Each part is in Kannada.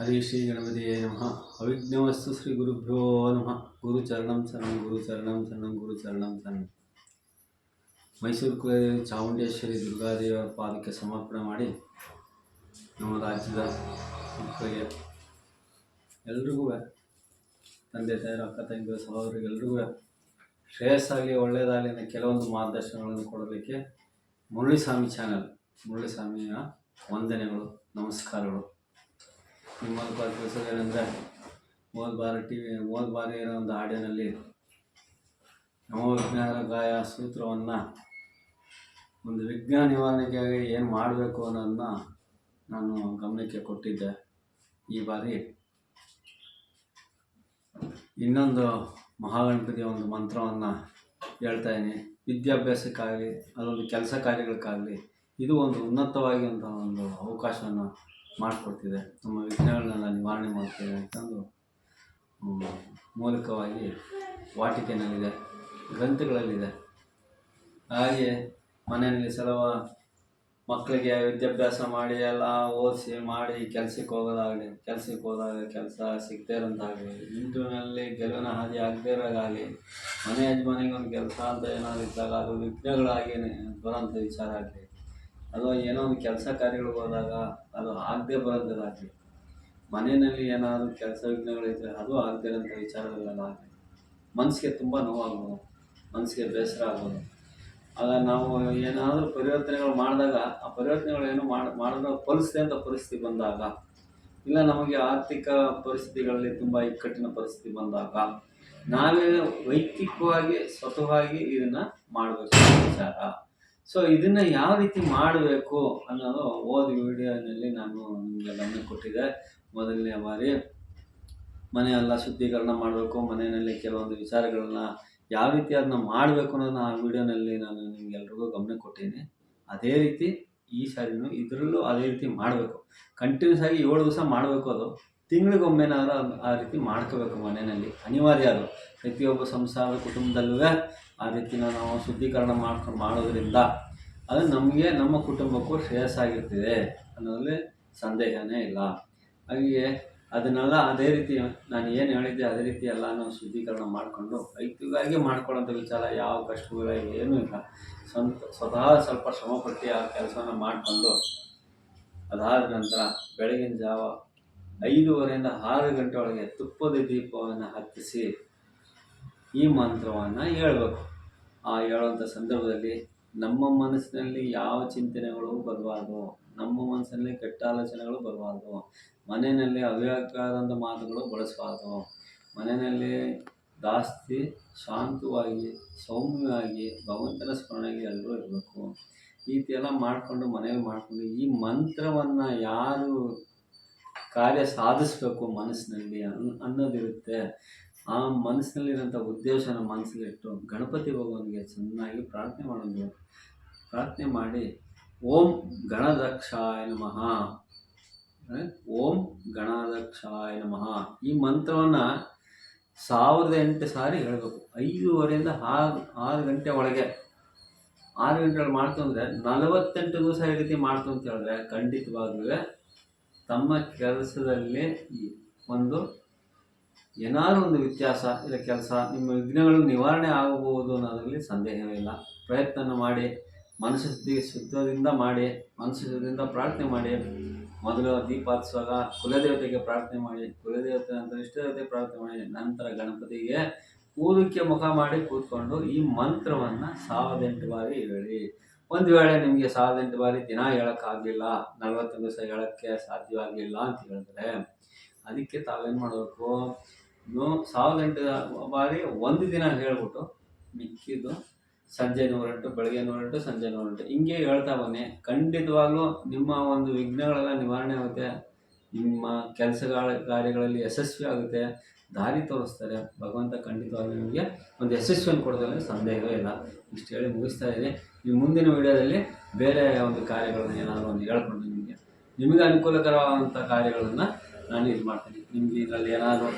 ಹರಿ ಶ್ರೀ ಗಣಪತಿಯೇ ನಮಃ. ಅವಿಘ್ನವಸ್ತು ಶ್ರೀ ಗುರುಭ್ಯೋ ನಮಃ. ಗುರು ಚರಣಂ ಶರಣಂ ಗುರು ಚರಣಂ ಶರಣಂ ಗುರು ಚರಣಂ ಶರಣಂ. ಮೈಸೂರು ಕುಲದೇವಿ ಚಾಮುಂಡೇಶ್ವರಿ ದುರ್ಗಾದೇವರ ಪಾದಕ್ಕೆ ಸಮರ್ಪಣೆ ಮಾಡಿ ನಮ್ಮ ರಾಜ್ಯದ ಮಕ್ಕಳಿಗೆ ಎಲ್ರಿಗೂ ತಂದೆ ತಾಯಿರ ಅಕ್ಕ ತಂಗಿಯ ಸಹೋದರಿಗೆಲ್ರಿಗೂ ಶ್ರೇಯಸ್ಸಾಗಲಿ, ಒಳ್ಳೆಯದಾಗಲಿ ಅನ್ನೋ ಕೆಲವೊಂದು ಮಾರ್ಗದರ್ಶನಗಳನ್ನು ಕೊಡಲಿಕ್ಕೆ ಮುರಳಿಸ್ವಾಮಿ ಚಾನಲ್, ಮುರಳಿಸ್ವಾಮಿಯ ವಂದನೆಗಳು, ನಮಸ್ಕಾರಗಳು. ನಿಮ್ಮ ಮೂಲಕ ತಿಳಿಸೋದೇನೆಂದರೆ ಹೋದ ಬಾರಿ ಟಿ ವಿ, ಹೋದ ಬಾರಿ ಇರೋ ಒಂದು ಆಡಿಯೋನಲ್ಲಿ ವಿಜ್ಞಾನ ಗಾಯ ಸೂತ್ರವನ್ನು, ಒಂದು ವಿಜ್ಞಾನ ನಿವಾರಣೆಗಾಗಿ ಏನು ಮಾಡಬೇಕು ಅನ್ನೋದನ್ನ ನಾನು ಗಮನಕ್ಕೆ ಕೊಟ್ಟಿದ್ದೆ ಈ ಬಾರಿ. ಇನ್ನೊಂದು ಮಹಾಗಣಪತಿಯ ಒಂದು ಮಂತ್ರವನ್ನು ಹೇಳ್ತಾ ಇದ್ದೀನಿ. ವಿದ್ಯಾಭ್ಯಾಸಕ್ಕಾಗಲಿ ಅದೊಂದು ಕೆಲಸ ಕಾರ್ಯಗಳಕ್ಕಾಗಲಿ ಇದು ಒಂದು ಉನ್ನತವಾಗಿ ಒಂದು ಅವಕಾಶವನ್ನು ಮಾಡಿಕೊಡ್ತಿದೆ. ನಮ್ಮ ವಿಘ್ನಗಳನ್ನೆಲ್ಲ ನಿವಾರಣೆ ಮಾಡ್ತಿದೆ ಅಂತಂದು ಮೂಲಕವಾಗಿ ವಾಟಿಕೆನಲ್ಲಿದೆ, ಗ್ರಂಥಗಳಲ್ಲಿದೆ. ಹಾಗೆ ಮನೆಯಲ್ಲಿ ಸಲವ ಮಕ್ಕಳಿಗೆ ವಿದ್ಯಾಭ್ಯಾಸ ಮಾಡಿ, ಎಲ್ಲ ಓದಿಸಿ ಮಾಡಿ ಕೆಲಸಕ್ಕೆ ಹೋಗೋದಾಗಲಿ, ಕೆಲಸಕ್ಕೆ ಹೋದಾಗ ಕೆಲಸ ಸಿಗದೇ ಇರೋಂತಾಗಲಿ ಇಂಟರ್ನಲ್ಲಿ ಗೆಲುವಿನ ಹಾದಿ ಆಗದೇ ಇರೋದಾಗಲಿ, ಮನೆ ಯಜಮಾನಿಗೆ ಒಂದು ಕೆಲಸ ಅಂತ ಏನಾದ್ರು ಇದ್ದಾಗ ಅದು ವಿಘ್ನಗಳಾಗಿ ಬರೋಂಥ ವಿಚಾರ ಆಗಲಿ ಅಥವಾ ಏನೋ ಒಂದು ಕೆಲಸ ಕಾರ್ಯಗಳು ಹೋದಾಗ ಅದು ಆಗದೆ ಬರೋದಾಗಲಿ ಮನೆಯಲ್ಲಿ ಏನಾದರೂ ಕೆಲಸ ವಿಘ್ನಗಳಿದ್ರೆ ಅದು ಆಗದೆ ಇರೋಂಥ ವಿಚಾರಗಳೆಲ್ಲ ಆಗಲಿ. ಮನಸ್ಸಿಗೆ ತುಂಬ ನೋವಾಗ್ಬೋದು, ಮನಸ್ಸಿಗೆ ಬೇಸರ ಆಗ್ಬೋದು. ಆಗ ನಾವು ಏನಾದರೂ ಪರಿವರ್ತನೆಗಳು ಮಾಡಿದಾಗ ಆ ಪರಿವರ್ತನೆಗಳು ಏನು ಮಾಡಿ ಫಲಿಸ್ದೆ ಅಂತ ಪರಿಸ್ಥಿತಿ ಬಂದಾಗ, ಇಲ್ಲ ನಮಗೆ ಆರ್ಥಿಕ ಪರಿಸ್ಥಿತಿಗಳಲ್ಲಿ ತುಂಬ ಇಕ್ಕಟ್ಟಿನ ಪರಿಸ್ಥಿತಿ ಬಂದಾಗ, ನಾವೇ ವೈಯಕ್ತಿಕವಾಗಿ, ಸ್ವತಃವಾಗಿ ಇದನ್ನು ಮಾಡಬೇಕು ವಿಚಾರ. ಸೊ ಇದನ್ನ ಯಾವ ರೀತಿ ಮಾಡಬೇಕು ಅನ್ನೋದು ಓದಿ ವಿಡಿಯೋನಲ್ಲಿ ನಾನು ನಿಮಗೆ ಗಮನ ಕೊಟ್ಟಿದ್ದೆ ಮೊದಲನೇ ಬಾರಿ ಮನೆಯೆಲ್ಲ ಶುದ್ಧೀಕರಣ ಮಾಡಬೇಕು, ಮನೆಯಲ್ಲಿ ಕೆಲವೊಂದು ವಿಚಾರಗಳನ್ನ ಯಾವ ರೀತಿ ಅದನ್ನ ಮಾಡಬೇಕು ಅನ್ನೋದನ್ನ ಆ ವಿಡಿಯೋನಲ್ಲಿ ನಾನು ನಿಮ್ಗೆಲ್ರಿಗೂ ಗಮನ ಕೊಟ್ಟಿದ್ದೀನಿ ಅದೇ ರೀತಿ ಈ ಸಾರಿನೂ ಇದರಲ್ಲೂ ಅದೇ ರೀತಿ ಮಾಡಬೇಕು. ಕಂಟಿನ್ಯೂಸ್ ಆಗಿ ಏಳು ದಿವಸ ಮಾಡಬೇಕು ಅದು. ತಿಂಗಳಿಗೊಮ್ಮೆನಾದ್ರೂ ಆ ರೀತಿ ಮಾಡ್ಕೋಬೇಕು ಮನೆಯಲ್ಲಿ. ಅನಿವಾರ್ಯ ಅದು. ಪ್ರತಿಯೊಬ್ಬ ಸಂಸಾರ ಕುಟುಂಬದಲ್ಲೂ ಆ ರೀತಿನ ನಾವು ಶುದ್ಧೀಕರಣ ಮಾಡ್ಕೊಂಡು ಮಾಡೋದ್ರಿಂದ ಅದು ನಮಗೆ ನಮ್ಮ ಕುಟುಂಬಕ್ಕೂ ಶ್ರೇಯಸ್ಸಾಗಿರ್ತಿದೆ ಅನ್ನೋದ್ರಲ್ಲಿ ಸಂದೇಹನೇ ಇಲ್ಲ. ಹಾಗೆ ಅದನ್ನೆಲ್ಲ ಅದೇ ರೀತಿ ನಾನು ಏನು ಹೇಳಿದ್ದೆ ಅದೇ ರೀತಿ ನಾವು ಶುದ್ಧೀಕರಣ ಮಾಡಿಕೊಂಡು ವೈಯಕ್ತಿಕವಾಗಿ ಮಾಡ್ಕೊಳ್ಳೋಂಥ ವಿಚಾರ ಯಾವ ಕಷ್ಟಗಳ ಏನೂ ಇಲ್ಲ. ಸ್ವಂತ, ಸ್ವತಃ ಸ್ವಲ್ಪ ಶ್ರಮಪಟ್ಟು ಆ ಕೆಲಸವನ್ನು ಮಾಡಿಕೊಂಡು ಅದಾದ ನಂತರ ಬೆಳಗಿನ ಜಾವ ಐದೂವರೆಯಿಂದ ಆರು ಗಂಟೆ ಒಳಗೆ ತುಪ್ಪದ ದೀಪವನ್ನು ಹತ್ತಿಸಿ ಈ ಮಂತ್ರವನ್ನು ಹೇಳ್ಬೇಕು. ಹೇಳುವಂಥ ಸಂದರ್ಭದಲ್ಲಿ ನಮ್ಮ ಮನಸ್ಸಿನಲ್ಲಿ ಯಾವ ಚಿಂತನೆಗಳು ಬರಬಾರ್ದು, ನಮ್ಮ ಮನಸ್ಸಿನಲ್ಲಿ ಕೆಟ್ಟ ಆಲೋಚನೆಗಳು ಬರಬಾರ್ದು, ಮನೆಯಲ್ಲಿ ಅವ್ಯಕ್ತವಾದಂಥ ಮಾತುಗಳು ಬಳಸಬಾರ್ದು, ಮನೆಯಲ್ಲಿ ಜಾಸ್ತಿ ಶಾಂತವಾಗಿ, ಸೌಮ್ಯವಾಗಿ, ಭಗವಂತನ ಸ್ಮರಣೆಗೆ ಎಲ್ಲರೂ ಇರಬೇಕು. ಈ ರೀತಿ ಎಲ್ಲ ಮಾಡಿಕೊಂಡು ಮನೇಲಿ ಮಾಡಿಕೊಂಡು ಈ ಮಂತ್ರವನ್ನು ಯಾರು ಕಾರ್ಯ ಸಾಧಿಸಬೇಕು ಮನಸ್ಸಿನಲ್ಲಿ ಅನ್, ಅನ್ನೋದಿರುತ್ತೆ. ಆ ಮನಸ್ಸಿನಲ್ಲಿರೋಂಥ ಉದ್ದೇಶನ ಮನಸ್ಸಲ್ಲಿಟ್ಟು ಗಣಪತಿ ಭಗವಾನ್ಗೆ ಚೆನ್ನಾಗಿ ಪ್ರಾರ್ಥನೆ ಮಾಡೋದು. ಪ್ರಾರ್ಥನೆ ಮಾಡಿ, ಓಂ ಗಣದಕ್ಷಾಯ ನಮಃ. ಓಂ ಗಣದಕ್ಷಾಯ ನಮಃ. ಈ ಮಂತ್ರವನ್ನು ಸಾವಿರದ ಎಂಟು ಸಾರಿ ಹೇಳಬೇಕು. ಐದೂವರೆಯಿಂದ ಆರು ಆರು ಗಂಟೆ ಒಳಗೆ. ಆರು ಗಂಟೆಗಳು ಮಾಡ್ತು ಅಂದರೆ ನಲವತ್ತೆಂಟು ದಿವಸ ಈ ರೀತಿ ಮಾಡ್ತು ಅಂತ ಹೇಳಿದ್ರೆ ಖಂಡಿತವಾಗ್ಲೂ ತಮ್ಮ ಕೆಲಸದಲ್ಲಿ ಒಂದು ಏನಾದರೂ ಒಂದು ವ್ಯತ್ಯಾಸ ಇಲ್ಲ ಕೆಲಸ, ನಿಮ್ಮ ವಿಘ್ನಗಳು ನಿವಾರಣೆ ಆಗಬಹುದು ಅನ್ನೋದರಲ್ಲಿ ಸಂದೇಹವೇ ಇಲ್ಲ. ಪ್ರಯತ್ನ ಮಾಡಿ ಮನಸ್ಸು ಶುದ್ಧಿ ಶುದ್ಧದಿಂದ ಮಾಡಿ ಮನಸ್ಸು ಶುದ್ಧದಿಂದ ಪ್ರಾರ್ಥನೆ ಮಾಡಿ. ಮೊದಲು ದೀಪ ಕುಲದೇವತೆಗೆ ಪ್ರಾರ್ಥನೆ ಮಾಡಿ, ಕುಲದೇವತೆ ನಂತರ ಇಷ್ಟದೇವತೆ ಪ್ರಾರ್ಥನೆ ಮಾಡಿ, ನಂತರ ಗಣಪತಿಗೆ ಕೂದಕ್ಕೆ ಮುಖ ಮಾಡಿ ಕೂತ್ಕೊಂಡು ಈ ಮಂತ್ರವನ್ನು ಸಾವಿರದೆಂಟು ಬಾರಿ ಹೇಳಿ. ಒಂದು ವೇಳೆ ನಿಮಗೆ ಸಾವಿರದ ಎಂಟು ಬಾರಿ ದಿನ ಹೇಳೋಕ್ಕಾಗಲಿಲ್ಲ ನಲವತ್ತು ದಿವಸ ಹೇಳೋಕ್ಕೆ ಸಾಧ್ಯವಾಗಲಿಲ್ಲ ಅಂತ ಹೇಳಿದ್ರೆ, ಅದಕ್ಕೆ ತಾವೇನು ಮಾಡಬೇಕು? ಇನ್ನು ಸಾವಿರದ ಎಂಟು ಬಾರಿ ಒಂದು ದಿನ ಹೇಳ್ಬಿಟ್ಟು ಮಿಕ್ಕಿದ್ದು. ಸಂಜೆ ನೂರೆಂಟು, ಬೆಳಗ್ಗೆ ನೂರೆಂಟು, ಸಂಜೆ ನೂರೆಂಟು. ಹಿಂಗೆ ಹೇಳ್ತಾ ಬನ್ನಿ. ಖಂಡಿತವಾಗ್ಲೂ ನಿಮ್ಮ ಒಂದು ವಿಘ್ನಗಳೆಲ್ಲ ನಿವಾರಣೆ ಆಗುತ್ತೆ. ನಿಮ್ಮ ಕೆಲಸಗಳ ಕಾರ್ಯಗಳಲ್ಲಿ ಯಶಸ್ವಿ ಆಗುತ್ತೆ. ದಾರಿ ತೋರಿಸ್ತಾರೆ. ಭಗವಂತ ಖಂಡಿತವಾಗ್ಲೂ ನಿಮಗೆ ಒಂದು ಯಶಸ್ವಿಯನ್ನು ಕೊಡೋದ್ರಲ್ಲಿ ಸಂದೇಹವೇ ಇಲ್ಲ. ಇಷ್ಟು ಹೇಳಿ ಮುಗಿಸ್ತಾ ಇದ್ದೀನಿ. ಈ ಮುಂದಿನ ವಿಡಿಯೋದಲ್ಲಿ ಬೇರೆ ಒಂದು ಕಾರ್ಯಗಳನ್ನು ಏನಾದರೂ ಒಂದು ಹೇಳ್ಕೊಂಡು ನಿಮಗೆ. ನಿಮಗೆ ಅನುಕೂಲಕರವಾದಂಥ ಕಾರ್ಯಗಳನ್ನು ನಾನು ಇದು ಮಾಡ್ತೀನಿ. ನಿಮಗೆ ಇದರಲ್ಲಿ ಏನಾದರೂ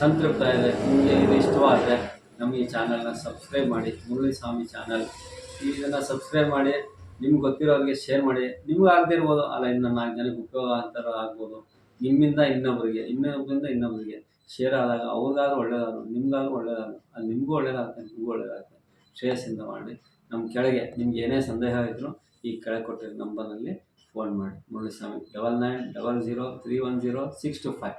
ಸಂತೃಪ್ತ ಇದೆ, ನಿಮಗೆ ಇದು ಇಷ್ಟವಾದರೆ ನಮ್ಮ ಈ ಚಾನಲ್ನ ಸಬ್ಸ್ಕ್ರೈಬ್ ಮಾಡಿ ಮುರಳಿ ಸ್ವಾಮಿ ಚಾನಲ್. ಇದನ್ನು ಸಬ್ಸ್ಕ್ರೈಬ್ ಮಾಡಿ, ನಿಮ್ಗೆ ಗೊತ್ತಿರೋರಿಗೆ ಶೇರ್ ಮಾಡಿ. ನಿಮ್ಗೆ ಆಗದೇ ಇರ್ಬೋದು ಅಲ್ಲ, ಇನ್ನು ನಾಲ್ಕು ಜನಕ್ಕೆ ಉಪಯೋಗ ಅಂತಾರ ಆಗ್ಬೋದು. ನಿಮ್ಮಿಂದ ಇನ್ನೊಬ್ಬರಿಗೆ ಇನ್ನೊಬ್ಬರಿಂದ ಇನ್ನೊಬ್ಬರಿಗೆ ಶೇರ್ ಆದಾಗ ಅವ್ರಿಗಾದ್ರೂ ಒಳ್ಳೇದಾದ್ರು ನಿಮ್ಗಾದ್ರೂ ಒಳ್ಳೇದಾದ್ರು ಅಲ್ಲಿ ನಿಮಗೂ ಒಳ್ಳೇದಾಗುತ್ತೆ ನಿಮಗೂ ಒಳ್ಳೇದಾಗುತ್ತೆ ಶ್ರೇಯಸ್ಸಿಂದ ಮಾಡಿ, ನಮ್ಮ ಕೆಳಗೆ ನಿಮ್ಗೆ ಏನೇ ಸಂದೇಹ ಇದ್ದರೂ ಈ ಕೆಳಗೆ ಕೊಟ್ಟಿರೋ ನಂಬರ್ನಲ್ಲಿ ಫೋನ್ ಮಾಡಿ. Muraliswamy double nine double zero three one zero six two five